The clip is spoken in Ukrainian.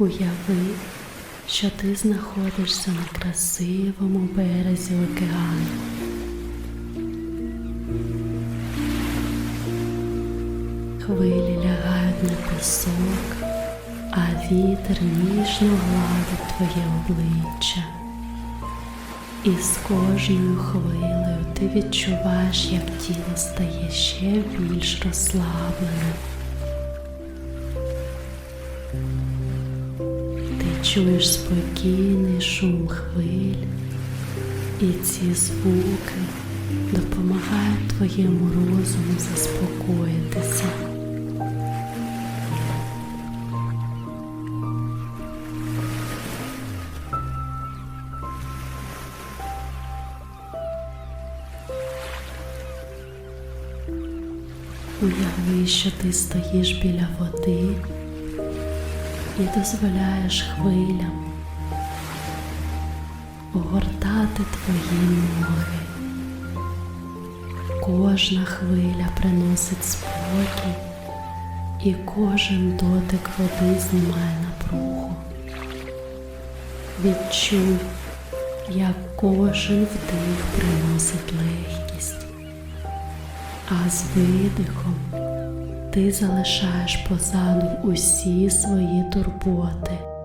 Уяви, що ти знаходишся на красивому березі океану. Хвилі лягають на пісок, а вітер ніжно гладить твоє обличчя. І з кожною хвилею ти відчуваєш, як тіло стає ще більш розслабленим. Чуєш спокійний шум хвиль, і ці звуки допомагають твоєму розуму заспокоїтися. Уяви, що ти стоїш біля води і дозволяєш хвилям огортати твої ноги. Кожна хвиля приносить спокій, і кожен дотик води знімає напругу. Відчуй, як кожен вдих приносить легкість, а з видихом ти залишаєш позаду усі свої турботи.